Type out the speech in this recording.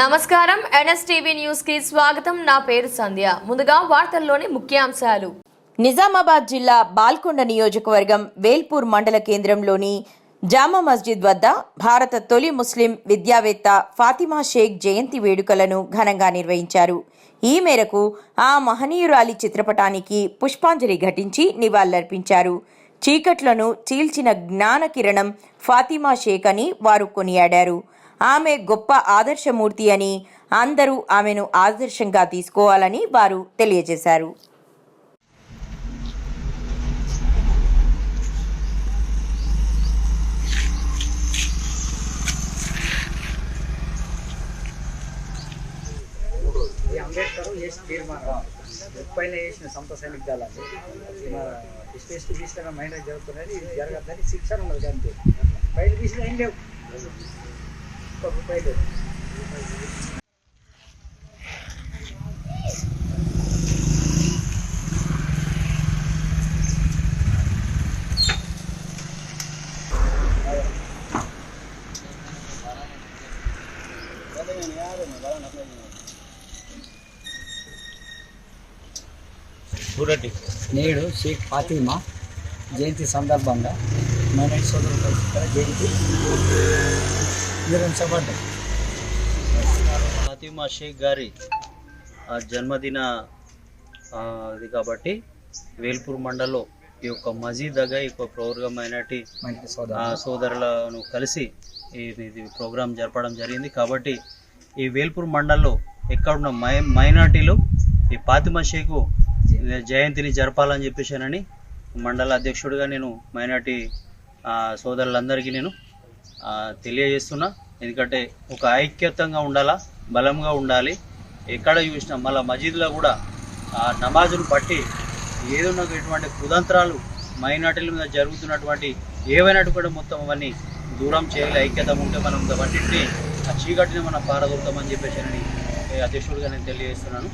నమస్కారం. ఎన్ఎస్టీవీ న్యూస్కి స్వాగతం. నా పేరు సంధ్య. ముందుగా వార్తల్లోని ముఖ్యాంశాలు. నిజామాబాద్ జిల్లా బాల్కొండ నియోజకవర్గం వేల్పూర్ మండల కేంద్రంలోని జామా మస్జిద్ వద్ద భారత తొలి ముస్లిం విద్యావేత్త ఫాతిమా షేక్ జయంతి వేడుకలను ఘనంగా నిర్వహించారు. ఈ మేరకు ఆ మహనీయురాలి చిత్రపటానికి పుష్పాంజలి ఘటించి నివాళులర్పించారు. చీకట్లను చీల్చిన జ్ఞాన కిరణం ఫాతిమా షేక్ అని వారు కొనియాడారు. ఆమె గొప్ప ఆదర్శమూర్తి అని అందరూ ఆమెను ఆదర్శంగా తీసుకోవాలని వారు తెలియజేశారు. అంబేద్కర్ చేసిన తీర్మానం? పైన చేసిన సంత సైనిక దళాన్ని మన స్పేస్ తీసుకున్న మైండ్ జరుగుతున్నది ఇది జరగద్దని శిక్షణ ఉన్నది అంతే. బయట తీసిన ఏం లేవు. చూడండి. నేడు షేక్ ఫాతిమా జయంతి సందర్భంగా మన సోదరులు జయంతి. నిర్వహించబడ్డాయి ఫాతిమా షేక్ గారి ఆ, జన్మదిన ఇది కాబట్టి వేల్పూర్ మండల్లో ఈ యొక్క మజీద్ దగ్గర ఈ యొక్క ప్రోగ్రామ్ అయినటి సోదరులను కలిసి ఇది ప్రోగ్రాం జరపడం జరిగింది. కాబట్టి ఈ వేల్పూర్ మండల్లో ఎక్కడున్న మై మైనార్టీలు ఈ ఫాతిమా షేకు జయంతిని జరపాలని చెప్పేసానని మండల అధ్యక్షుడిగా నేను మైనార్టీ సోదరులందరికీ నేను తెలియజేస్తున్నా. ఎందుకంటే ఒక ఐక్యతంగా ఉండాలా బలంగా ఉండాలి. ఎక్కడ చూసినా మళ్ళీ మసీదులో కూడా ఆ నమాజును పట్టి ఏదున్న ఇటువంటి కుతంత్రాలు మైనార్టీల మీద జరుగుతున్నటువంటి ఏవైనా కూడా మొత్తం అవన్నీ దూరం చేయాలి ఐక్యత ఉంటే మనం వాటిని ఆ చీకటిని మనం పారదోలుతామని చెప్పేసి అని అధ్యక్షుడిగా నేను తెలియజేస్తున్నాను.